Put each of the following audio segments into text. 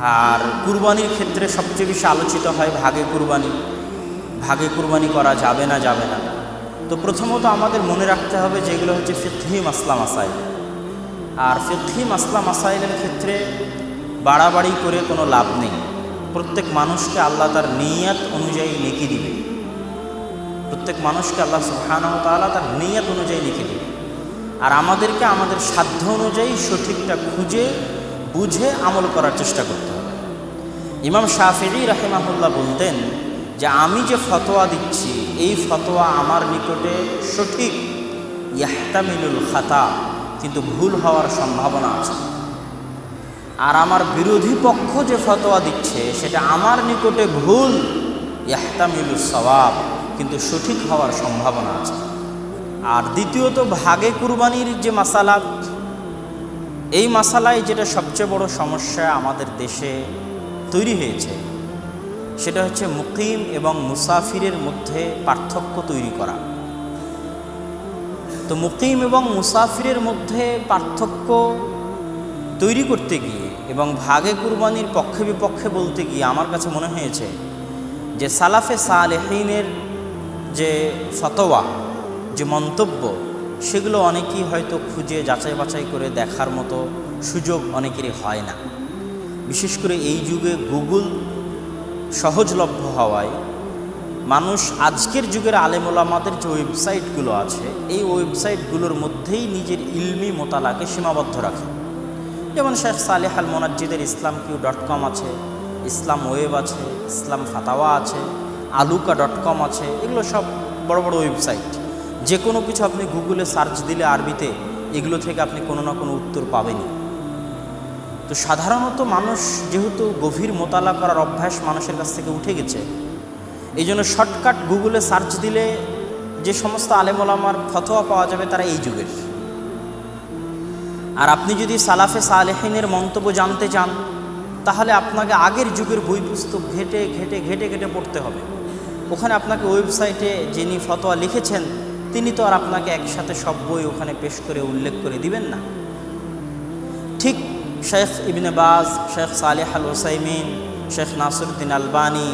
আর কুরবানির ক্ষেত্রে সবচেয়ে বেশি আলোচিত হয় ভাগে কুরবানি। ভাগে কুরবানি করা যাবে না যাবে না। তো প্রথমত আমাদের মনে রাখতে হবে যেগুলো হচ্ছে ফিকহি মাসলা মাসাইল। আর ফিকহি মাসলা মাসাইলের ক্ষেত্রে বাড়াবাড়ি করে কোনো লাভ নেই। প্রত্যেক মানুষকে আল্লাহ তার নিয়াত অনুযায়ী নেকি দিবে। প্রত্যেক মানুষকে আল্লাহ তাআলা তার নিয়াত অনুযায়ী লিখে দিবে। আর আমাদেরকে আমাদের সাধ্য অনুযায়ী সঠিকটা খুঁজে, বুঝে আমল করার চেষ্টা করতে ইমাম শাফিঈ রাহিমাহুল্লাহ বলতেন যে আমি যে ফতোয়া দিচ্ছি, এই ফতোয়া আমার নিকটে সঠিক। ইয়াহতামিনুল খাতা, কিন্তু ভুল হওয়ার সম্ভাবনা আছে। আর আমার বিরোধী পক্ষ যে ফতোয়া দিচ্ছে, সেটা আমার নিকটে ভুল। ইয়াহতামিলুল সওয়াব, কিন্তু সঠিক হওয়ার সম্ভাবনা আছে। আর দ্বিতীয়ত, ভাগে কুরবানির যে মাসালা, এই মাসালায় যেটা সবচেয়ে বড় সমস্যা আমাদের দেশে তৈরি হয়েছে। সেটা হচ্ছে মুকিম এবং মুসাফিরের মধ্যে পার্থক্য তৈরি করা। তো মুকিম এবং মুসাফিরের মধ্যে পার্থক্য তৈরি করতে গিয়ে এবং ভাগে কুরবানির পক্ষে বিপক্ষে বলতে গিয়ে আমার কাছে মনে হয়েছে যে সালাফে সালেহিনের যে ফতোয়া, যে মন্তব্য, সেগুলো অনেকেই হয়তো খুঁজে যাচাই বাছাই করে দেখার মতো সুযোগ অনেকেরই হয় না। বিশেষ করে এই যুগে গুগল সহজলভ্য হওয়ায় মানুষ আজকের যুগের আলেমোলামাদের যে ওয়েবসাইটগুলো আছে, এই ওয়েবসাইটগুলোর মধ্যেই নিজের ইলমি মোতালাকে সীমাবদ্ধ রাখে। যেমন শেখ সালেহ আল মোনাজ্জিদের ইসলাম কিউ ডট কম আছে, ইসলাম ওয়েব আছে, ইসলাম ফাতাওয়া আছে, আলুকা ডট কম আছে, এগুলো সব বড় বড় ওয়েবসাইট। যে কোনো কিছু আপনি গুগলে সার্চ দিলে আরবিতে এগুলো থেকে আপনি কোনো না কোনো উত্তর পাবেনই। তো সাধারণত মানুষ যেহেতু গভীর মোতালা করার অভ্যাস মানুষের কাছ থেকে উঠে গেছে, এই জন্য শর্টকাট গুগলে সার্চ দিলে যে সমস্ত আলেমোলামার ফতোয়া পাওয়া যাবে তারা এই যুগের। আর আপনি যদি সালাফে সালেহিনের মন্তব্য জানতে চান, তাহলে আপনাকে আগের যুগের বই পুস্তক ঘেটে ঘেটে ঘেটে ঘেটে পড়তে হবে। ওখানে আপনাকে ওয়েবসাইটে যিনি ফতোয়া লিখেছেন, তিনি তো আর আপনাকে একসাথে সব বই ওখানে পেশ করে উল্লেখ করে দিবেন না। ঠিক শেখ ইবনে বাজ, শেখ সালেহ আল ওসাইমিন, শেখ নাসরুদ্দিন আলবানী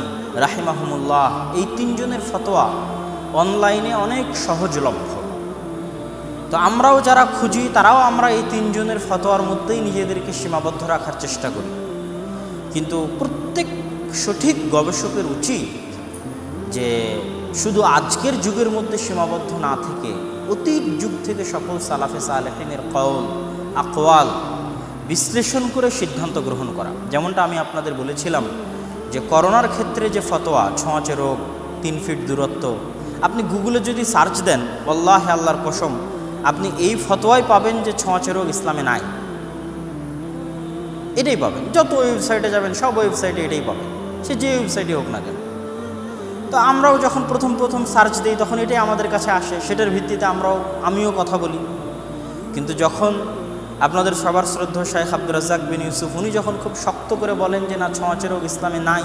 রাহিমাহমুল্লাহ, এই তিনজনের ফতোয়া অনলাইনে অনেক সহজলভ্য। তো আমরাও যারা খুঁজি, তারাও আমরা এই তিনজনের ফতোয়ার মধ্যেই নিজেদেরকে সীমাবদ্ধ রাখার চেষ্টা করি। কিন্তু প্রত্যেক সঠিক গবেষকের উচিত যে শুধু আজকের যুগের মধ্যে সীমাবদ্ধ না থেকে অতীত যুগ থেকে সকল সালাফে সালেহিনের কওল, আকওয়াল বিশ্লেষণ করে সিদ্ধান্ত গ্রহণ করা। যেমনটা আমি আপনাদের বলেছিলাম যে করোনার ক্ষেত্রে যে ফতোয়া, ছোঁয়াচে রোগ, তিন ফিট দূরত্ব, আপনি গুগলে যদি সার্চ দেন, আল্লাহ আল্লাহর কসম, আপনি এই ফতোয়াই পাবেন যে ছোঁয়াচে রোগ ইসলামে নাই। এটাই পাবেন। যত ওয়েবসাইটে যাবেন, সব ওয়েবসাইটে এটাই পাবেন। সে যে ওয়েবসাইটে হোক না কেন। তো আমরাও যখন প্রথম প্রথম সার্চ দিই, তখন এটাই আমাদের কাছে আসে। সেটার ভিত্তিতে আমরাও, আমিও কথা বলি। কিন্তু যখন আপনাদের সবার শ্রদ্ধ শাহেখ আব্দুর রাজ্জাক বিন ইউসুফ। উনি যখন খুব শক্ত করে বলেন যে, না ছোঁয়াচে রোগ ইসলামে নাই,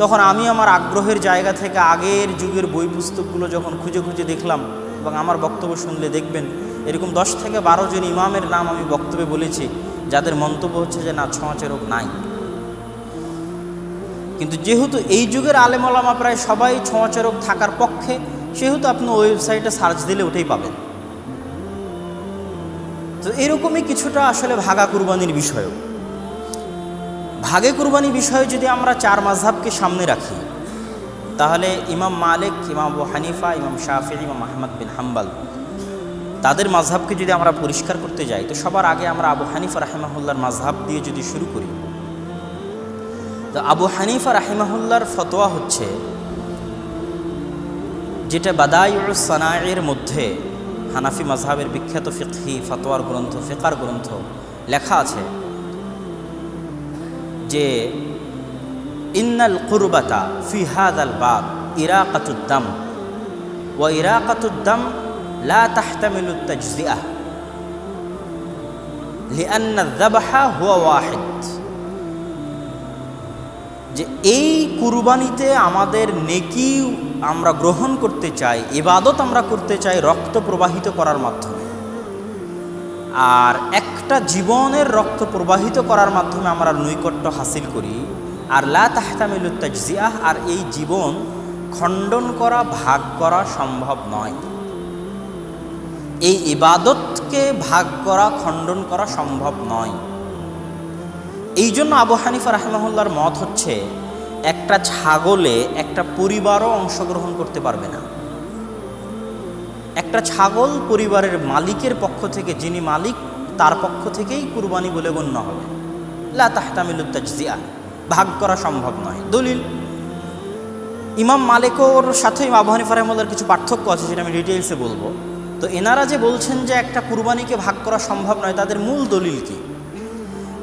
তখন আমি আমার আগ্রহের জায়গা থেকে আগের যুগের বই পুস্তকগুলো যখন খুঁজে খুঁজে দেখলাম এবং আমার বক্তব্য শুনলে দেখবেন, এরকম দশ থেকে বারো জন ইমামের নাম আমি বক্তব্যে বলেছি, যাদের মন্তব্য হচ্ছে যে, না ছোঁয়াচে রোগ নাই। কিন্তু যেহেতু এই যুগের আলেমলামা প্রায় সবাই ছোঁয়াচে রোগ থাকার পক্ষে, সেহেতু আপনি ওয়েবসাইটে সার্চ দিলে ওটাই পাবেন। তো এরকমই কিছুটা আসলে ভাগা কুরবানির বিষয়ও। ভাগে কুরবানি বিষয়ে যদি আমরা চার মাঝহাবকে সামনে রাখি, তাহলে ইমাম মালিক, ইমাম আবু হানিফা, ইমাম শাফি, ইমাম আহমদ বিন হাম্বাল, তাদের মাঝহাবকে যদি আমরা পরিষ্কার করতে যাই, তো সবার আগে আমরা আবু হানিফা রাহেমাহুল্লার মাঝহাব দিয়ে যদি শুরু করি, তো আবু হানিফা রাহিমাহুল্লার ফতোয়া হচ্ছে, যেটা বাদায়ুর সানায়ের মধ্যে হানাফি মাজহাবের বিখ্যাত ফিকহি ফতোয়ার গ্রন্থ ফিকার গ্রন্থ লেখা আছে যে ইন্নাল কুরবাতা ফি হাদাল বাব ইরাকাতুদ্দাম ওয়া ইরাকাতুদ্দাম লা তাহতামিলু তাজজিআহ লিআন্না الذبح هو واحد যে এই কুরবানিতে আমাদের নেকি আমরা গ্রহণ করতে চাই, ইবাদত আমরা করতে চাই রক্ত প্রবাহিত করার মাধ্যমে। আর একটা জীবনের রক্ত প্রবাহিত করার মাধ্যমে আমরা নৈকট্য হাসিল করি। আর লা তাহতামিলুত তাজজিয়াহ আর এই জীবন খণ্ডন করা, ভাগ করা সম্ভব নয়। এই ইবাদতকে ভাগ করা, খণ্ডন করা সম্ভব নয়। এই জন্য আবু হানিফা রাহমাহুল্লার মত হচ্ছে, একটা ছাগলে একটা পরিবারও অংশগ্রহণ করতে পারবে না। একটা ছাগল পরিবারের মালিকের পক্ষ থেকে, যিনি মালিক, তার পক্ষ থেকেই কুরবানি বলে গণ্য হবে। লা তাহতামিলুত তাজজিয়া, ভাগ করা সম্ভব নয়। দলিল, ইমাম মালিকর সাথে আবু হানিফা রহমুল্লার কিছু পার্থক্য আছে, সেটা আমি ডিটেলসে বলব। তো এনারা যে বলছেন যে একটা কুরবানিকে ভাগ করা সম্ভব নয়, তাদের মূল দলিল কি?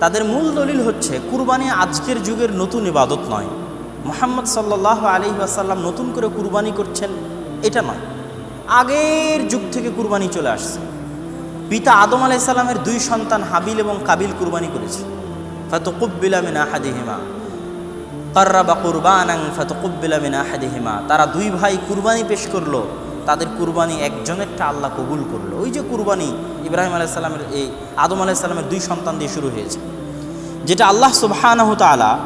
তাদের মূল দলিল হচ্ছে, কুরবানি আজকের যুগের নতুন ইবাদত নয়। মোহাম্মদ সাল্লাহ আলী আসাল্লাম নতুন করে কুরবানি করছেন, এটা নয়। আগের যুগ থেকে কুরবানি চলে আসছে। পিতা আদম আলাইসাল্লামের দুই সন্তান হাবিল এবং কাবিল কুরবানি করেছে। ফাতকুব্বিলা মিন আহাদিহিমা। কুরবানাং ফাতকুব্বিলা মিন আহাদিহিমা। তারা দুই ভাই কুরবানি পেশ করল, তাদের কুরবানি একজনেরটা আল্লাহ কবুল করল। ওই যে কুরবানি ইব্রাহিম আলাইসাল্লামের এই আদম আলাইসাল্লামের দুই সন্তান দিয়ে শুরু হয়েছে। যেটা আল্লাহ সুবহানাহ তাআলা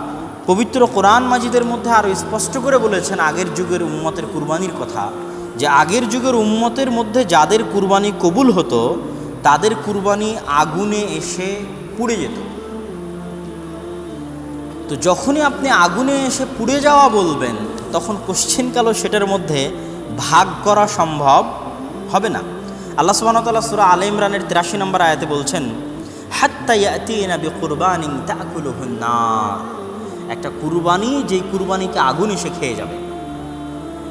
পবিত্র কোরআন মাজিদের মধ্যে আরও স্পষ্ট করে বলেছেন আগের যুগের উম্মতের কুরবানির কথা। যে আগের যুগের উম্মতের মধ্যে যাদের কুরবানি কবুল হতো, তাদের কুরবানি আগুনে এসে পুড়ে যেত। তো যখনই আপনি আগুনে এসে পুড়ে যাওয়া বলবেন, তখন কোশ্চিনকালও সেটার মধ্যে ভাগ করা সম্ভব হবে না। আল্লাহ সুবাহতাল্লাহ সুরা আলে ইমরানের তিরাশি নম্বর আয়াতে বলছেন একটা কুরবানি, যেই কুরবানিকে আগুন এসে খেয়ে যাবে।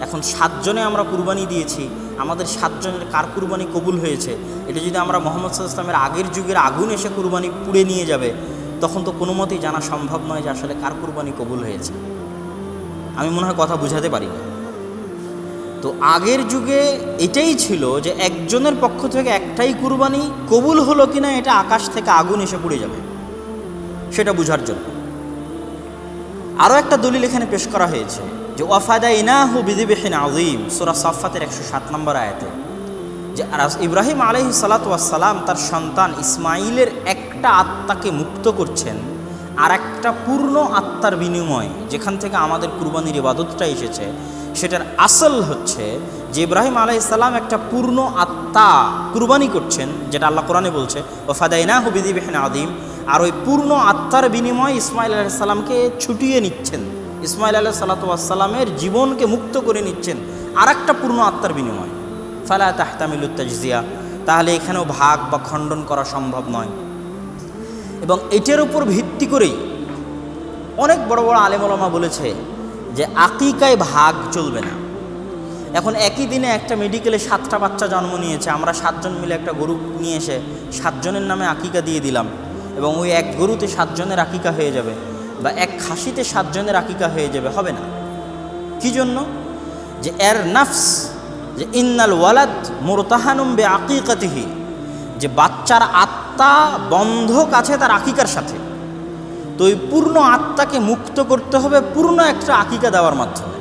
এখন সাতজনে আমরা কুরবানি দিয়েছি, আমাদের সাতজনের কার কুরবানি কবুল হয়েছে? এটা যদি আমরা মোহাম্মদ সাল্লামের আগের যুগের আগুন এসে কুরবানি পুড়ে নিয়ে যাবে, তখন তো কোনো মতেই জানা সম্ভব নয় যে আসলে কার কুরবানি কবুল হয়েছে। আমি মনে হয় কথা বুঝাতে পারি না। তো আগের যুগে এটাই ছিল যে একজনের পক্ষ থেকে একটাই কুরবানি কবুল হলো কিনা এটা আকাশ থেকে আগুন এসে পড়ে যাবে। সেটা বোঝার জন্য। আরও একটা দলিল এখানে পেশ করা হয়েছে যে ওয়াফাদা ইনাহু বিদিবিহিন আজিম সুরা সাফাতের একশো সাত নম্বর আয়াতে। যে ইব্রাহিম আলহি সালাতাম তার সন্তান ইসমাইলের একটা আত্মাকে মুক্ত করছেন আর একটা পূর্ণ আত্মার বিনিময়, যেখান থেকে আমাদের কুরবানির ইবাদতটা এসেছে সেটার আসল হচ্ছে যে ইব্রাহিম আলাইসাল্লাম একটা পূর্ণ আত্মা কুরবানি করছেন, যেটা আল্লাহ কোরআনে বলছে ও ফাদাইনা হুবিদিবিহিন আদিম আর ওই পূর্ণ আত্মার বিনিময় ইসমাইল আলাইসাল্লামকে ছুটিয়ে নিচ্ছেন। ইসমাইল আলাহ সাল্লাতামের জীবনকে মুক্ত করে নিচ্ছেন আর একটা পূর্ণ আত্মার বিনিময়। ফালা তাহতামিলুত তাজজিয়া, তাহলে এখানেও ভাগ বা খণ্ডন করা সম্ভব নয়। এবং এটার উপর ভিত্তি করেই অনেক বড় বড় আলেমলমা বলেছে যে আকিকায় ভাগ চলবে না। এখন একই দিনে একটা মেডিকেলে সাতটা বাচ্চা জন্ম নিয়েছে, আমরা সাতজন মিলে একটা গরু নিয়ে এসে সাতজনের নামে আকিকা দিয়ে দিলাম এবং ওই এক গরুতে সাতজনের আকিকা হয়ে যাবে বা এক খাসিতে সাতজনের আকিকা হয়ে যাবে, হবে না। কি জন্য? যে এর নাফস, যে ইন্নাল ওয়ালাদ মোরতাহানুম বে আকিকাতিহি যে বাচ্চার আত্মা বন্ধক আছে তার আকিকার সাথে। তো ওই পূর্ণ আত্মাকে মুক্ত করতে হবে, পূর্ণ একটা আকিকা দেওয়ার মাধ্যমে।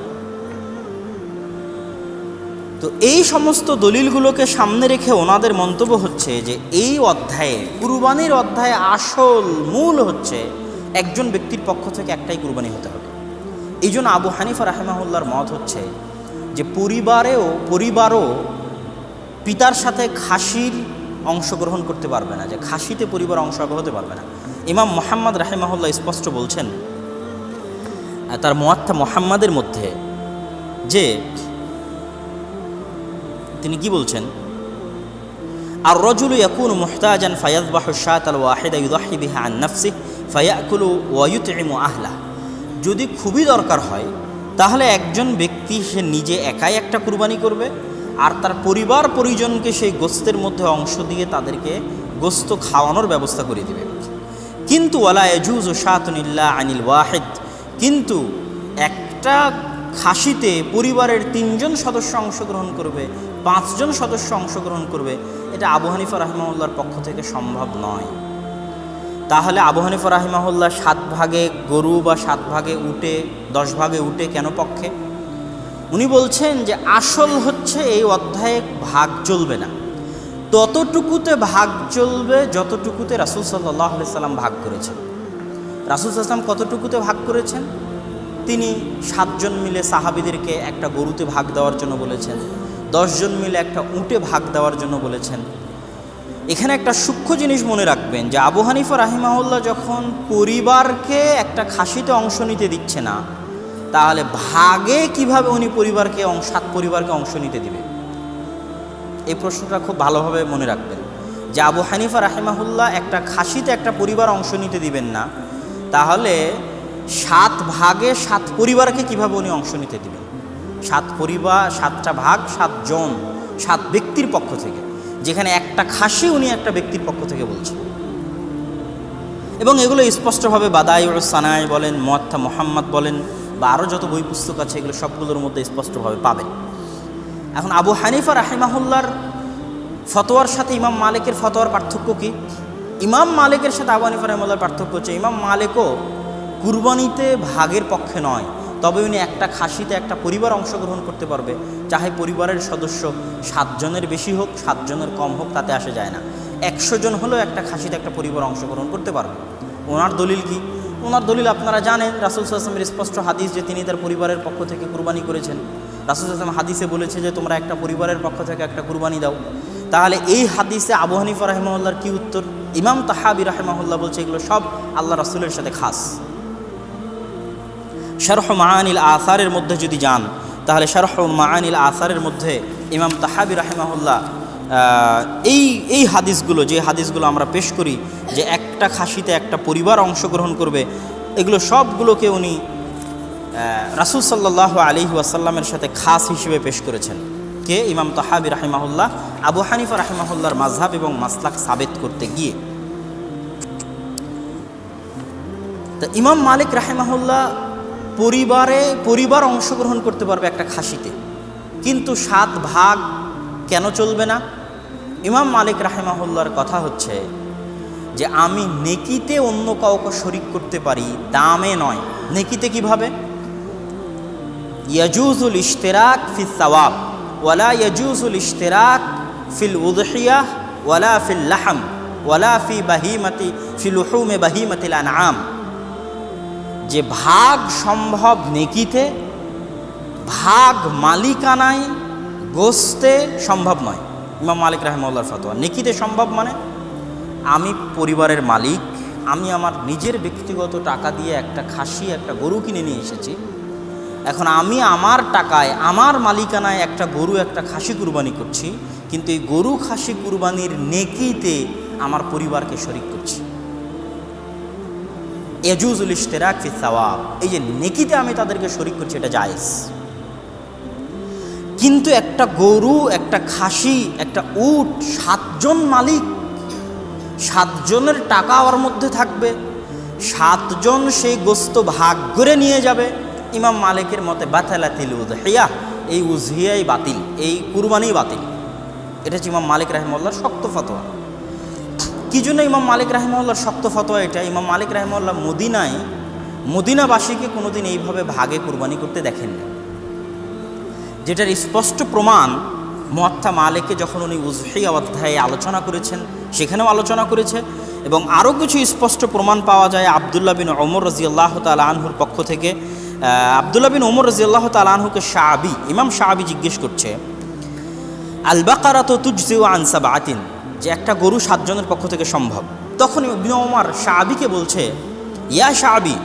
তো এই সমস্ত দলিলগুলোকে সামনে রেখে ওনাদের মন্তব্য হচ্ছে যে এই অধ্যায়ে, কুরবানির অধ্যায়ে আসল মূল হচ্ছে একজন ব্যক্তির পক্ষ থেকে একটাই কুরবানি হতে হবে। এই জন্য আবু হানিফা রাহেমাহুল্লার মত হচ্ছে যে পরিবারেও, পরিবারও পিতার সাথে খাসির অংশগ্রহণ করতে পারবে না, যে খাসিতে পরিবার অংশ হতে পারবে না। ইমাম মোহাম্মদ রাহেমাহুল্লাহ স্পষ্ট বলছেন তার মোয়াত্তা মোহাম্মদের মধ্যে যে তিনি কি বলছেন? আর রজুলু ইয়াকুন মুহতাজান ফায়াদবাহু শাত আল ওয়াহিদা ইউদাহি বিহা আন নাফসি ফায়াকুলু ওয়ায়ুতইমু আহলা যদি খুবই দরকার হয়, তাহলে একজন ব্যক্তি সে নিজে একাই একটা কুরবানি করবে, আর তার পরিবার পরিজনকে সেই গোস্তের মধ্যে অংশ দিয়ে তাদেরকে গোস্ত খাওয়ানোর ব্যবস্থা করে দিবে। কিন্তু ওয়ালা এজুজ ও শাতনিল্লা আনিল ওয়াহেদ। কিন্তু একটা খাসিতে পরিবারের তিনজন সদস্য অংশগ্রহণ করবে, পাঁচজন সদস্য অংশগ্রহণ করবে, এটা আবু হানিফা রাহিমাউল্লার পক্ষ থেকে সম্ভব নয়। তাহলে আবু হানিফা রাহিমাহুল্লাহ সাত ভাগে গরু বা সাত ভাগে উঠে, দশ ভাগে উঠে কেন পক্ষে? উনি বলছেন যে আসল হচ্ছে এই অধ্যায়ে ভাগ চলবে না। ততটুকুতে ভাগ চলবে যতটুকুতে রাসুল সাল্লাহ সাল্লাম ভাগ করেছেন। রাসুল সাল্লাম কতটুকুতে ভাগ করেছেন? তিনি সাতজন মিলে সাহাবিদেরকে একটা গরুতে ভাগ দেওয়ার জন্য বলেছেন, দশজন মিলে একটা উঁটে ভাগ দেওয়ার জন্য বলেছেন। এখানে একটা সূক্ষ্ম জিনিস মনে রাখবেন যে আবু হানিফা রাহিমাউল্লাহ যখন পরিবারকে একটা খাসিতে অংশ নিতে দিচ্ছে না, তাহলে ভাগে কীভাবে উনি পরিবারকে সাত পরিবারকে অংশ নিতে দিবে? এই প্রশ্নটা খুব ভালোভাবে মনে রাখবেন। যে আবু হানিফা রাহিমাহুল্লাহ একটা খাসিতে একটা পরিবার অংশ নিতে দিবেন না, তাহলে সাত ভাগে সাত পরিবারকে কীভাবে উনি অংশ নিতে দিবেন? সাত পরিবার, সাতটা ভাগ সাত সাতজন, সাত ব্যক্তির পক্ষ থেকে। যেখানে একটা খাসি উনি একটা ব্যক্তির পক্ষ থেকে বলছেন। এবং এগুলো স্পষ্টভাবে বাদাই সানায় বলেন, মোয়াত্তা মোহাম্মদ বলেন, বা আরও যত বই পুস্তক আছে এগুলো সবগুলোর মধ্যে স্পষ্টভাবে পাবেন। এখন আবু হানিফা রাহিমাহুল্লার ফতোয়ার সাথে ইমাম মালিকের ফতোয়ার পার্থক্য কি? ইমাম মালিকের সাথে আবু হানিফা রাহিমাল্লার পার্থক্য হচ্ছে ইমাম মালিকও কুরবানিতে ভাগের পক্ষে নয়, তবে উনি একটা খাসিতে একটা পরিবার অংশগ্রহণ করতে পারবে, চাহে পরিবারের সদস্য সাতজনের বেশি হোক, সাতজনের কম হোক, তাতে আসে যায় না। একশো জন হলেও একটা খাসিতে একটা পরিবার অংশগ্রহণ করতে পারবে। ওনার দলিল কি? ওনার দলিল আপনারা জানেন, রাসুল সাল্লামের স্পষ্ট হাদিস যে তিনি তার পরিবারের পক্ষ থেকে কুরবানি করেছেন। রাসুল সাল্লাম হাদিসে বলেছে যে তোমরা একটা পরিবারের পক্ষ থেকে একটা কুরবানি দাও। তাহলে এই হাদিসে আবু হানিফা রাহেমাউল্লার কী উত্তর? ইমাম তাহাবি রাহেমাহুল্লাহ বলছে এগুলো সব আল্লাহ রাসুলের সাথে খাস। শারহ মাআনিল আসারের মধ্যে যদি যান, তাহলে শারহ মাআনিল আসারের মধ্যে ইমাম তাহাবি রাহেমাহুল্লাহ এই এই হাদিসগুলো, যে হাদিসগুলো আমরা পেশ করি, যে একটা খাসিতে একটা পরিবার অংশগ্রহণ করবে, এগুলো সবগুলোকে উনি রাসুল সাল্লাহ আলী ওয়াসাল্লামের সাথে খাস হিসেবে পেশ করেছেন। কে? ইমাম তাহাবি রাহিমাহুল্লাহ, আবু হানিফা রাহিমাহুল্লাহর মাঝহাব এবং মাসলাক সাবেত করতে গিয়ে। তা ইমাম মালিক রাহেমাহুল্লাহ পরিবারে, পরিবার অংশগ্রহণ করতে পারবে একটা খাসিতে। কিন্তু সাত ভাগ কেন চলবে না? ইমাম মালিক রাহেমাহুল্লার কথা হচ্ছে যে, আমি নেকিতে অন্য কাউকে শরিক করতে পারি, দামে নয়। নেকিতে কীভাবে? ইয়াজুজুল ইশতেরাক ফি সওয়াব ওয়ালা ইয়াজুজুল ইশতেরাক ফিল উদহিয়াহ ওয়ালা ফিল লাহাম ওয়ালা ফি বাহিমাতি ফি লুহুমে বাহিমাতিল আনআম যে ভাগ সম্ভব নেকিতে, ভাগ মালিকানায় গোস্তে সম্ভব নয়। ইমাম মালিক রাহমুল্লাহর ফতোয়া। নেকিতে সম্ভব মানে আমি পরিবারের মালিক, আমি আমার নিজের ব্যক্তিগত টাকা দিয়ে একটা খাসি, একটা গরু কিনে নিয়ে এসেছি এখন আমি আমার টাকায়, আমার মালিকানায় একটা গরু, একটা খাসি কুরবানি করছি, কিন্তু এই গরু, খাসি কুরবানির নেকিতে আমার পরিবারকে শরিক করছি। এজুজুল ইশতেরাক ফি এই যে নেকিতে আমি তাদেরকে শরিক করছি, এটা জায়েজ। কিন্তু একটা গরু, একটা খাসি, একটা উট, সাতজন মালিক, সাতজনের টাকা ওর মধ্যে থাকবে, সাতজন সেই গোস্ত ভাগ করে নিয়ে যাবে ইমাম মালিকের মতে, বাতালাতিল উজহিয়া এই উজহিয়াই বাতিল, এই কুরবানি বাতিল। এটা হচ্ছে ইমাম মালিক রাহমুল্লাহর শক্ত ফতোয়া। কি জন্য ইমাম মালিক রাহমুল্লাহর শক্ত ফতোয়া এটা? ইমাম মালিক রাহমুল্লাহ মদিনায়, মদিনাবাসীকে কোনোদিন এইভাবে ভাগে কুরবানি করতে দেখেননি। যেটার স্পষ্ট প্রমাণ মোয়াত্তা মালিকে যখন উনি উজহিয়া অধ্যায়ে আলোচনা করেছেন, সেখানেও আলোচনা করেছে, এবং আরও কিছু স্পষ্ট প্রমাণ পাওয়া যায় আবদুল্লাহ বিন ওমর রাজিয়াল্লাহ তাল আনহুর পক্ষ থেকে। আবদুল্লাহ বিন ওমর রাজিয়াল্লাহ তাল আনহুকে শাহাবি, ইমাম শাহাবি জিজ্ঞেস করছে আল বাকারা তো তুজজিউ আনসাব আতিন যে একটা গরু সাতজনের পক্ষ থেকে সম্ভব? তখন ইবনে ওমর শাহাবিকে বলছে, ইয়া শাহাবি,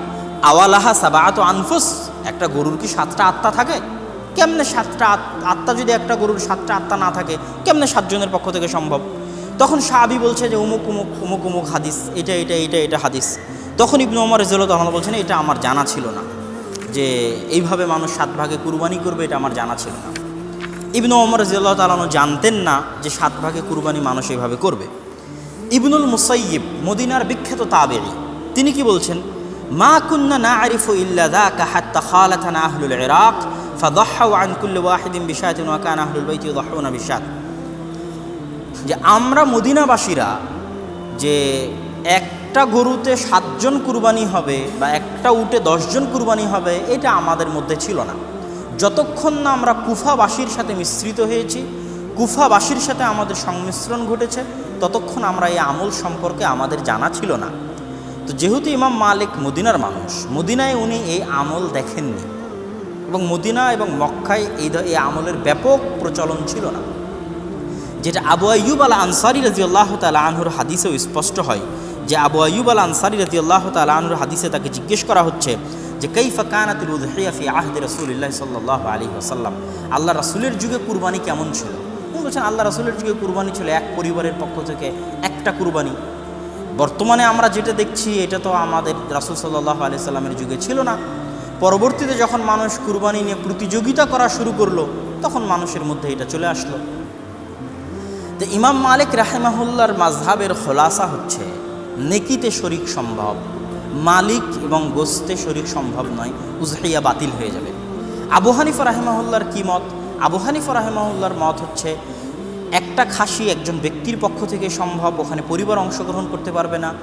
আওয়ালাহা সাবাত আনফুস, একটা গরুর কি সাতটা আত্মা থাকে? কেমনে সাতটা আত- আত্মা যদি একটা গরুর সাতটা আত্মা না থাকে, কেমনে সাতজনের পক্ষ থেকে সম্ভব? তখন সাহাবি বলছে যে, উমুক উমুক উমুক উমুক হাদিস, এটা এটা এটা এটা হাদিস। তখন ইবনু ওমর রেজলত রহমান বলছেন, এটা আমার জানা ছিল না। যে এইভাবে মানুষ সাত ভাগে কুরবানি করবে, এটা আমার জানা ছিল না। ইবনু ওমর রাজিয়াল্লাহ তালানো জানতেন না যে সাত ভাগে কুরবানি মানুষ এইভাবে করবে। ইবনুল মুসাইয়িব, মদিনার বিখ্যাত তাবেরি তিনি কি বলছেন? মা কুন্না না আরিফু ইল্লা যে আমরা মদিনাবাসীরা যে একটা গরুতে সাতজন কুরবানি হবে বা একটা উটে দশজন কুরবানি হবে, এটা আমাদের মধ্যে ছিল না। যতক্ষণ না আমরা কুফাবাসীর সাথে মিশ্রিত হয়েছি, কুফাবাসীর সাথে আমাদের সংমিশ্রণ ঘটেছে, ততক্ষণ আমরা এই আমল সম্পর্কে আমাদের জানা ছিল না। তো যেহেতু ইমাম মালিক মদিনার মানুষ, মদিনায় উনি এই আমল দেখেননি এবং মদিনা এবং মক্কায় এই এই আমলের ব্যাপক প্রচলন ছিল না। যেটা আবু আয়ুব আল আনসারি রাজি আল্লাহ তালা আনহুর হাদিসেও স্পষ্ট হয় যে আবু আয়ুব আল আনসারি রাজি আল্লাহ তালা আনহুর হাদিসে তাকে জিজ্ঞেস করা হচ্ছে যে কৈফা কানাতুল উদহিয়া ফি আহদি রসুলিল্লাহ সাল্লাহ আলী আসাল্লাম আল্লাহ রাসুলের যুগে কুরবানি কেমন ছিল? উনি বলছেন, আল্লাহ রাসুলের যুগে কুরবানি ছিল এক পরিবারের পক্ষ থেকে একটা কুরবানি। বর্তমানে আমরা যেটা দেখছি, এটা তো আমাদের রাসুল সাল্লাহ আলি সাল্লামের যুগে ছিল না। পরবর্তীতে যখন মানুষ কুরবানি নিয়ে প্রতিযোগিতা করা শুরু করল, তখন মানুষের মধ্যে এটা চলে আসলো। তো ইমাম মালিক রাহেমাহুল্লার মাঝহাবের খোলাসা হচ্ছে নেকিতে শরিক সম্ভব, মালিক এবং গোস্তে শরিক সম্ভব নয় উজহাইয়া বাতিল হয়ে যাবে। আবু হানিফা রাহেমাহুল্লার কী মত? আবু হানিফা রাহেমাহুল্লার মত হচ্ছে, একটা খাসি একজন ব্যক্তির পক্ষ থেকে সম্ভব, ওখানে পরিবার অংশগ্রহণ করতে পারবে না।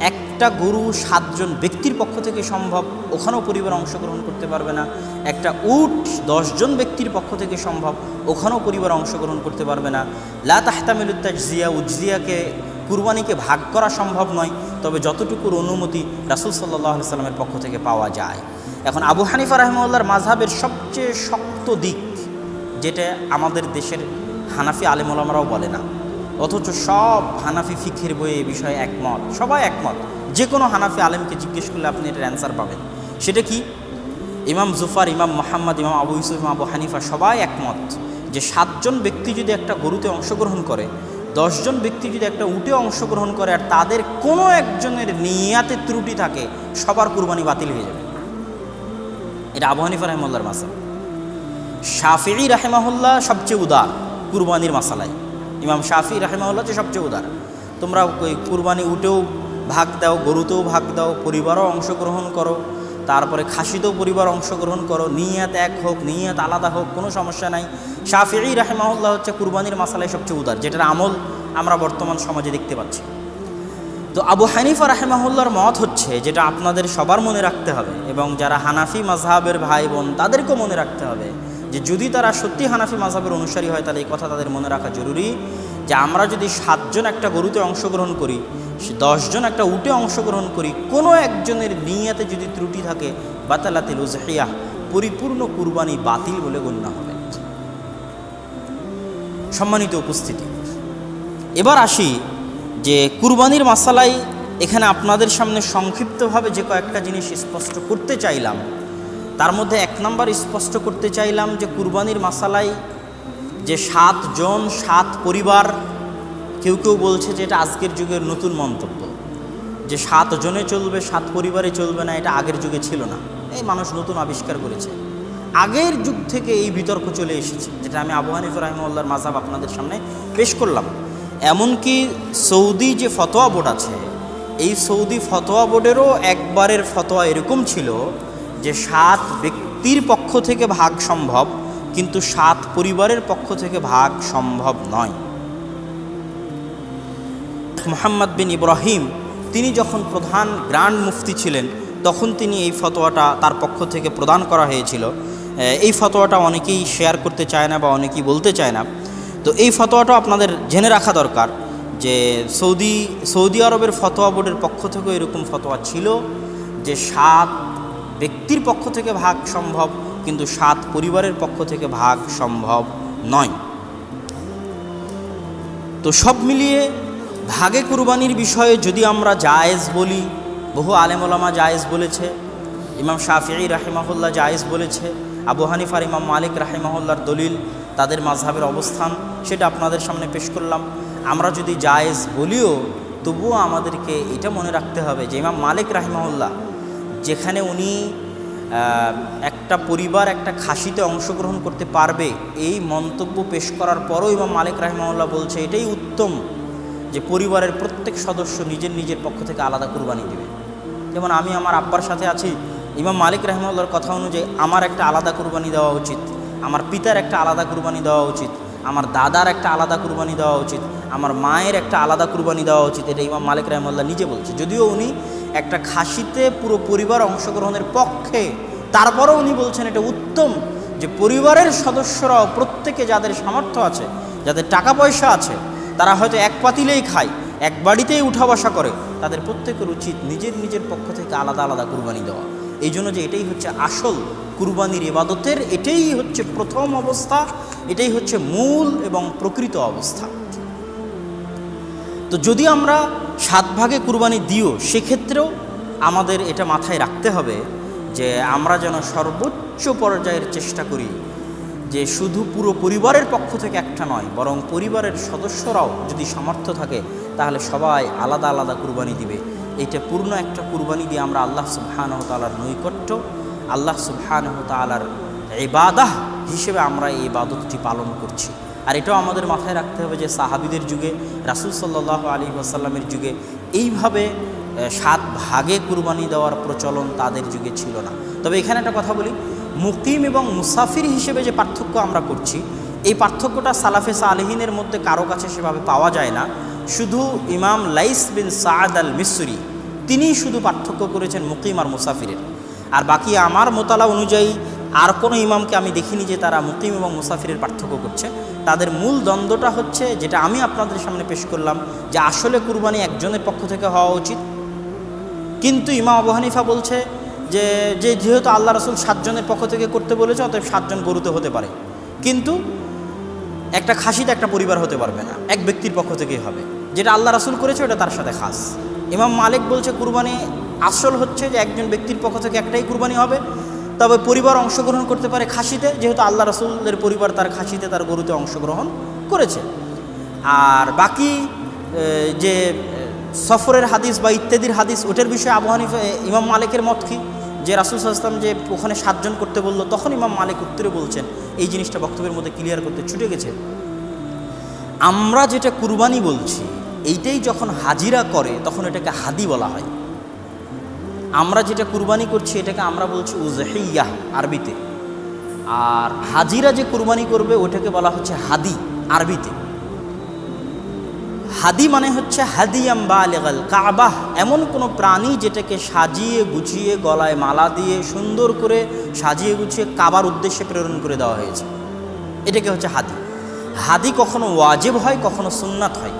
একটা গরু সাতজন ব্যক্তির পক্ষ থেকে সম্ভব, ওখানেও পরিবার অংশগ্রহণ করতে পারবে না। একটা উট দশজন ব্যক্তির পক্ষ থেকে সম্ভব, ওখানেও পরিবার অংশগ্রহণ করতে পারবে না। লা তাহতামিলুত্তাজিয়া উজজিয়াকে কুরবানিকে ভাগ করা সম্ভব নয়, তবে যতটুকুর অনুমতি রাসুল সাল্লাহ সাল্লামের পক্ষ থেকে পাওয়া যায়। এখন আবু হানিফা রহমউল্লার মাঝহাবের সবচেয়ে শক্ত দিক, যেটা আমাদের দেশের হানাফি আলেমুলামরাও বলে না, অথচ সব হানাফি ফিখের বইয়ে এ বিষয়ে একমত, সবাই একমত। যে কোনো হানাফি আলেমকে জিজ্ঞেস করলে আপনি এটার অ্যান্সার পাবেন। সেটা কি? ইমাম জুফার, ইমাম মোহাম্মদ, ইমাম আবু ইউসুফ, ইমাম আবু হানিফা সবাই একমত যে সাতজন ব্যক্তি যদি একটা গরুতে অংশগ্রহণ করে দশজন ব্যক্তি যদি একটা উটে অংশগ্রহণ করে আর তাদের কোনো একজনের নিয়াতে ত্রুটি থাকে, সবার কুরবানি বাতিল হয়ে যাবে। এটা আবু হানিফা রহমুল্লার মাসা শাফি রাহেমাহুল্লাহ সবচেয়ে উদার কুরবানির মাসালায়। ইমাম শাফি রাহেমাহুল্লাহ যে সবচেয়ে উদার। তোমরা ওই কুরবানি উটেও ভাগ দাও, গরুতেও ভাগ দাও, পরিবারও অংশগ্রহণ করো তারপরে খাসিতেও পরিবার অংশগ্রহণ করো, নিয়াত এক হোক, নিয়াত আলাদা হোক, কোনো সমস্যা নাই। শাফি রাহেমাহুল্লাহ হচ্ছে কুরবানির মাসালায় সবচেয়ে উদার, যেটার আমল আমরা বর্তমান সমাজে দেখতে পাচ্ছি। তো আবু হানিফা রাহেমাহুল্লার মত হচ্ছে, যেটা আপনাদের সবার মনে রাখতে হবে এবং যারা হানাফি মাঝহাবের ভাই বোন, তাদেরকেও মনে রাখতে হবে যে যদি তারা সত্যি হানাফি মাঝহাবের অনুসারী হয়, তাহলে এই কথা তাদের মনে রাখা জরুরি। যে আমরা যদি সাতজন একটা গরুতে অংশগ্রহণ করি দশজন একটা উটে অংশগ্রহণ করি, কোনো একজনের নিয়াতে যদি ত্রুটি থাকে, বাতালাতিল উজহিয়া, পরিপূর্ণ কুরবানি বাতিল বলে গণ্য হবে। সম্মানিত উপস্থিতি, এবার আসি যে কুরবানির মাসালাই এখানে আপনাদের সামনে সংক্ষিপ্তভাবে যে কয়েকটা জিনিস স্পষ্ট করতে চাইলাম, তার মধ্যে এক নম্বর স্পষ্ট করতে চাইলাম যে কুরবানির মাসালাই যে সাতজন, সাত পরিবার, কেউ কেউ বলছে যে এটা আজকের যুগের নতুন মন্তব্য। যে সাত জনে চলবে, সাত পরিবারে চলবে না, এটা আগের যুগে ছিল না। এই মানুষ নতুন আবিষ্কার করেছে। আগের যুগ থেকে এই বিতর্ক চলে এসেছে, যেটা আমি আবু হানিফ মাঝাব আপনাদের সামনে পেশ করলাম। এমনকি সৌদি যে ফতোয়া বোর্ড আছে, এই সৌদি ফতোয়া বোর্ডেরও একবারের ফতোয়া এরকম ছিল যে সাত ব্যক্তির পক্ষ থেকে ভাগ সম্ভব কিন্তু সাত পরিবারের পক্ষ থেকে ভাগ সম্ভব নয়। মোহাম্মদ বিন ইব্রাহিম, তিনি যখন প্রধান গ্র্যান্ড মুফতি ছিলেন, তখন তিনি এই ফতোয়াটা তার পক্ষ থেকে প্রদান করা হয়েছিল। এই ফতোয়াটা অনেকেই শেয়ার করতে চায় না বা অনেকেই বলতে চায় না। তো এই ফতোয়াটা আপনাদের জেনে রাখা দরকার যে সৌদি সৌদি আরবের ফতোয়া বোর্ডের পক্ষ থেকেও এরকম ফতোয়া ছিল যে সাত ব্যক্তির পক্ষ থেকে ভাগ সম্ভব কিন্তু সাত পরিবারের পক্ষ থেকে ভাগ সম্ভব নয়। তো সব মিলিয়ে ভাগে কুরবানির বিষয়ে যদি আমরা জায়েজ বলি, বহু আলেমোলামা জায়েজ বলেছে, ইমাম শাফিঈ রাহিমাহুল্লাহ জায়েজ বলেছে, আবু হানিফার ইমাম মালিক রাহিমাহুল্লার দলিল, তাদের মাঝহাবের অবস্থান সেটা আপনাদের সামনে পেশ করলাম। আমরা যদি জায়েজ বলিও, তবুও আমাদেরকে এটা মনে রাখতে হবে যে ইমাম মালিক রাহিমাহুল্লাহ যেখানে উনি একটা পরিবার একটা খাসিতে অংশগ্রহণ করতে পারবে, এই মন্তব্য পেশ করার পরও ইমাম মালিক রাহিমাউল্লাহ বলছে, এটাই উত্তম যে পরিবারের প্রত্যেক সদস্য নিজের নিজের পক্ষ থেকে আলাদা কুরবানি দেবে। যেমন আমি আমার আব্বার সাথে আছি, ইমাম মালিক রাহিমাউল্লাহর কথা অনুযায়ী আমার একটা আলাদা কুরবানি দেওয়া উচিত, আমার পিতার একটা আলাদা কুরবানি দেওয়া উচিত, আমার দাদার একটা আলাদা কুরবানি দেওয়া উচিত, আমার মায়ের একটা আলাদা কুরবানি দেওয়া উচিত, এটা ইমাম মালিক রহমাল্লাহ নিজে বলছে। যদিও উনি একটা খাসিতে পুরো পরিবার অংশগ্রহণের পক্ষে। তারপরও উনি বলছেন এটা উত্তম যে পরিবারের সদস্যরাও প্রত্যেকে যাদের সামর্থ্য আছে, যাদের টাকা পয়সা আছে, তারা হয়তো এক পাতিলেই খায়, এক বাড়িতেই উঠা বসা করে। তাদের প্রত্যেকের উচিত নিজের নিজের পক্ষ থেকে আলাদা আলাদা কুরবানি দেওয়া। এই জন্য যে এটাই হচ্ছে আসল কুরবানির ইবাদতের, এটাই হচ্ছে প্রথম অবস্থা, এটাই হচ্ছে মূল এবং প্রকৃত অবস্থা। তো যদি আমরা সাত ভাগে কুরবানি দিও, সেক্ষেত্রেও আমাদের এটা মাথায় রাখতে হবে যে আমরা যেন সর্বোচ্চ পর্যায়ের চেষ্টা করি যে শুধু পুরো পরিবারের পক্ষ থেকে একটা নয়, বরং পরিবারের সদস্যরাও যদি সামর্থ্য থাকে, তাহলে সবাই আলাদা আলাদা কুরবানি দিবে। এটা পূর্ণ একটা কুরবানি দিয়ে আমরা আল্লাহ সুবহানহ তালার নৈকট্য, আল্লাহ সুবহানহ তালার এবাদাহ হিসেবে আমরা এই ইবাদতটি পালন করছি। আর এটাও আমাদের মাথায় রাখতে হবে যে সাহাবিদের যুগে, রাসুল সাল্লাহ আলী আসাল্লামের যুগে এইভাবে সাত ভাগে কুরবানি দেওয়ার প্রচলন তাদের যুগে ছিল না। তবে এখানে একটা কথা বলি মুকিম এবং মুসাফির হিসেবে যে পার্থক্য আমরা করছি, এই পার্থক্যটা সালাফে সালেহিনের মধ্যে কারও কাছে সেভাবে পাওয়া যায় না। শুধু ইমাম লাইস বিন সাদ আল মিসরি তিনিই শুধু পার্থক্য করেছেন মুকিম আর মুসাফিরের। আর বাকি আমার মোতালা অনুযায়ী আর কোনো ইমামকে আমি দেখিনি যে তারা মুকিম এবং মুসাফিরের পার্থক্য করছে। তাদের মূল দ্বন্দ্বটা হচ্ছে যেটা আমি আপনাদের সামনে পেশ করলাম যে আসলে কুরবানি একজনের পক্ষ থেকে হওয়া উচিত। কিন্তু ইমাম আবু হানিফা বলছে যে যে যেহেতু আল্লাহ রসুল সাতজনের পক্ষ থেকে করতে বলেছে, অতএব সাতজন গরুতে হতে পারে। কিন্তু একটা খাসিতে একটা পরিবার হতে পারবে না, এক ব্যক্তির পক্ষ থেকেই হবে। যেটা আল্লাহ রাসুল করেছে, ওটা তার সাথে খাস। ইমাম মালিক বলছে কুরবানি আসল হচ্ছে যে একজন ব্যক্তির পক্ষ থেকে একটাই কুরবানি হবে তবে পরিবার অংশগ্রহণ করতে পারে খাসিতে, যেহেতু আল্লাহ রাসুলের পরিবার তার খাসিতে, তার গরুতে অংশগ্রহণ করেছে। আর বাকি যে সফরের হাদিস বা ইত্যাদির হাদিস, ওটার বিষয়ে আবু হানিফা ইমাম মালিকের মত কি? যে রাসুল সাল্লাম যে ওখানে সাতজন করতে বলল, তখন ইমাম মালিক উত্তরে বলছেন, এই জিনিসটা বক্তব্যের মধ্যে ক্লিয়ার করতে ছুটে গেছে। আমরা যেটা কুরবানি বলছি, এইটাই যখন হাজিরা করে, তখন এটাকে হাদি বলা হয়। আমরা যেটা কুরবানি করছি, এটাকে আমরা বলছি উজহিয়াহ আরবিতে। আর হাজিরা যে কুরবানি করবে, ওটাকে বলা হচ্ছে হাদি আরবিতে। হাদি মানে হচ্ছে হাদিয়াম বা লেগাল কাবাহ এমন কোনো প্রাণী যেটাকে সাজিয়ে গুছিয়ে, গলায় মালা দিয়ে সুন্দর করে সাজিয়ে গুছিয়ে কাবার উদ্দেশ্যে প্রেরণ করে দেওয়া হয়েছে। এটাকে হচ্ছে হাদি। হাদি কখনো ওয়াজেব হয়, কখনো সুন্নাত হয়।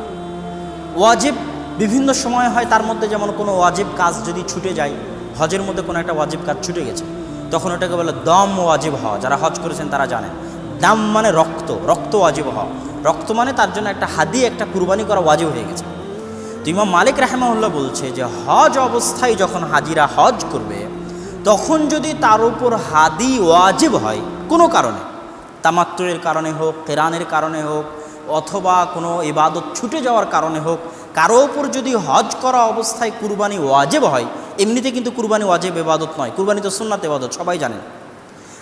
ওয়াজেব বিভিন্ন সময় হয় তার মধ্যে যেমন কোনো ওয়াজিব কাজ যদি ছুটে যায়, হজের মধ্যে কোনো একটা ওয়াজেব কাজ ছুটে গেছে, তখন ওটাকে বলে দম ওয়াজেব হওয়া। যারা হজ করেছেন তারা জানেন। দাম মানে রক্ত রক্ত ওয়াজেব হওয়া। রক্ত মানে তার জন্য একটা হাদি, একটা কুরবানি করা ওয়াজেব হয়ে গেছে। তো ইমাম মালিক রাহমাউল্লাহ বলছে যে, হজ অবস্থায় যখন হাজিরা হজ করবে, তখন যদি তার উপর হাদি ওয়াজিব হয় কোনো কারণে তামাত্রের কারণে হোক, কেরানের কারণে হোক অথবা কোনো ইবাদত ছুটে যাওয়ার কারণে হোক, কারও ওপর যদি হজ করা অবস্থায় কুরবানি ওয়াজেব হয়, এমনিতে কিন্তু কুরবানি ওয়াজেব ইবাদত নয়। কুরবানি তো সুন্নাত ইবাদত, সবাই জানেন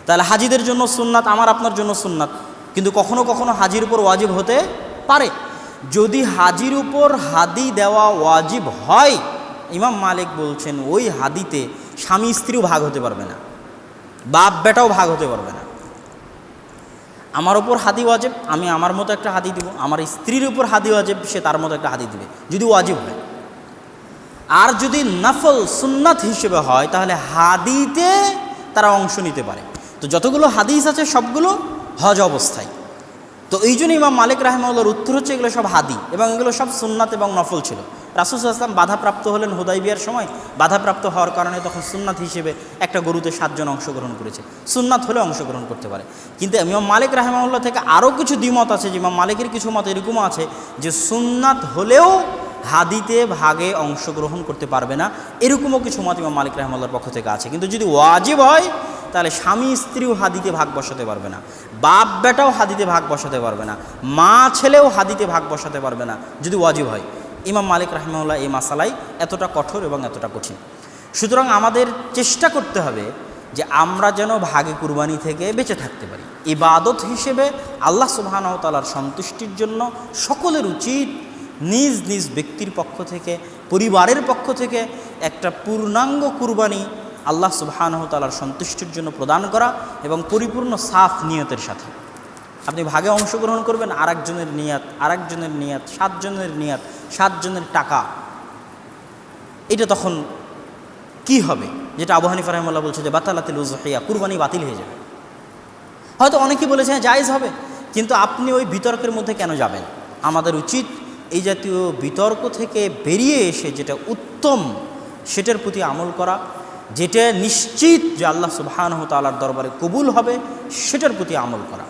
তাহলে হাজিদের জন্য সুন্নাত, আমার আপনার জন্য সুন্নাত। কিন্তু কখনো কখনো হাজির উপর ওয়াজিব হতে পারে। যদি হাজির উপর হাদি দেওয়া ওয়াজিব হয়, ইমাম মালিক বলছেন, ওই হাদিতে স্বামী স্ত্রীও ভাগ হতে পারবে না। বাপ বেটাও ভাগ হতে পারবে না। আমার ওপর হাদি ওয়াজেব, আমি আমার মতো একটা হাদি দিব। আমার স্ত্রীর উপর হাদি ওয়াজেব, সে তার মতো একটা হাদি দিবে। যদি ওয়াজিব হয়। আর যদি নফল সুন্নাত হিসেবে হয়, তাহলে হাদিতে তারা অংশ নিতে পারে। তো যতগুলো হাদিস আছে, সবগুলো হজ অবস্থায়। তো এই জন্য ইমাম মালিক রাহমাউল্লার উত্তর হচ্ছে, এগুলো সব হাদি এবং এগুলো সব সুন্নাত এবং নফল ছিল। রাসুল আসলাম বাধাপ্রাপ্ত হলেন হুদাই বিয়ার সময়। বাধাপ্রাপ্ত হওয়ার কারণে তখন সুন্নাত হিসেবে একটা গরুতে সাতজন অংশগ্রহণ করেছে। সুন্নাত হলে অংশগ্রহণ করতে পারে। কিন্তু ইমাম মালিক রাহমাউল্লাহ থেকে আরও কিছু দ্বিমত আছে যে ইমাম মালিকের কিছু মত এরকমও আছে যে সুন্নাত হলেও হাদিতে ভাগে অংশগ্রহণ করতে পারবে না। এরকমও কিছু মত ইমাম মালিক রহমাল্লার পক্ষ থেকে আছে। কিন্তু যদি ওয়াজিব হয়, তাহলে স্বামী স্ত্রীও হাদিতে ভাগ বসাতে পারবে না। বাপ বেটাও হাদিতে ভাগ বসাতে পারবে না। মা ছেলেও হাদিতে ভাগ বসাতে পারবে না। যদি ওয়াজিব হয়। ইমাম মালিক রহমাল্লাহ এই মাসালাই এতটা কঠোর এবং এতটা কঠিন। সুতরাং আমাদের চেষ্টা করতে হবে যে আমরা যেন ভাগে কুরবানি থেকে বেঁচে থাকতে পারি। ইবাদত হিসেবে আল্লাহ সুবাহানতালার সন্তুষ্টির জন্য সকলের উচিত নিজ নিজ ব্যক্তির পক্ষ থেকে, পরিবারের পক্ষ থেকে একটা পূর্ণাঙ্গ কুরবানি আল্লাহ সুবাহানহতালার সন্তুষ্টির জন্য প্রদান করা এবং পরিপূর্ণ সাফ নিয়তের সাথে। আপনি ভাগে অংশগ্রহণ করবেন আরেকজনের নিয়াত আরেকজনের নিয়াত, সাতজনের নিয়াত, সাতজনের টাকা। এটা তখন কি হবে? যেটা আবু হানিফা রহমাল্লাহ বলছে যে, বাতালাতিল উজহিয়া কুরবানি বাতিল হয়ে যাবে। হয়তো অনেকেই বলেছে হ্যাঁ জায়জ হবে। কিন্তু আপনি ওই বিতর্কের মধ্যে কেন যাবেন? আমাদের উচিত এই জাতীয় বিতর্ক থেকে বেরিয়ে এসে যেটা উত্তম, সেটার প্রতি আমল করা, যেটা নিশ্চিত যে আল্লাহ সুবহানাহু তাআলার দরবারে কবুল হবে, সেটার প্রতি আমল করা।